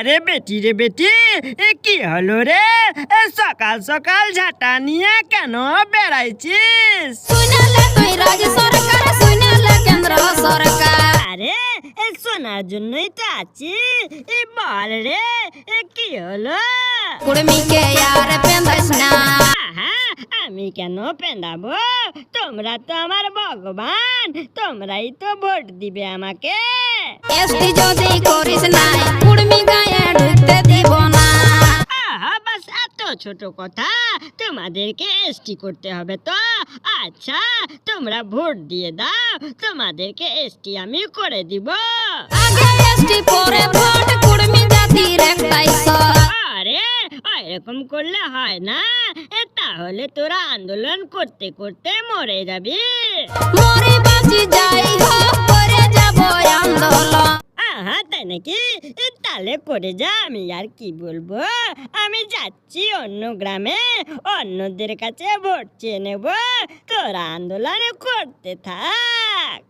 আরে বেটি রে বেটি এ কি হলো রে? এ সকাল সকাল ঝাঁটা নিয়ে কেন বেড়াইছিস? আরে এ শোনার জন্যই তো আছি। বল রে এ কি হলো? কুড়মিকে আর না। আমি কেন পেন্দাবো তোমরা তো আমার ভগবান তোমরাই তো ভোট দিবে আমাকে। এসটি যদি করিস নাই ছোট কথা তোমাদেরকে এসটি করতে হবে তো? আচ্ছা তোমরা ভোট দিয়ে দাও তোমাদেরকে এসটি আমি করে দিব। আগে এসটি পরে ভোট কুড়মি জাতির একটাই আরে এরকম করলে হয় না। তাহলে তোরা আন্দোলন করতে করতে মরে যাবি। মরে বাঁচি যাই হোক। তাই নাকি? তালে করে যা, আমি আর কি বলব? আমি যাচ্ছি অন্য গ্রামে, অন্যদের কাছে ভোট চেয়ে নেব। তোরা আন্দোলন করতে থাক।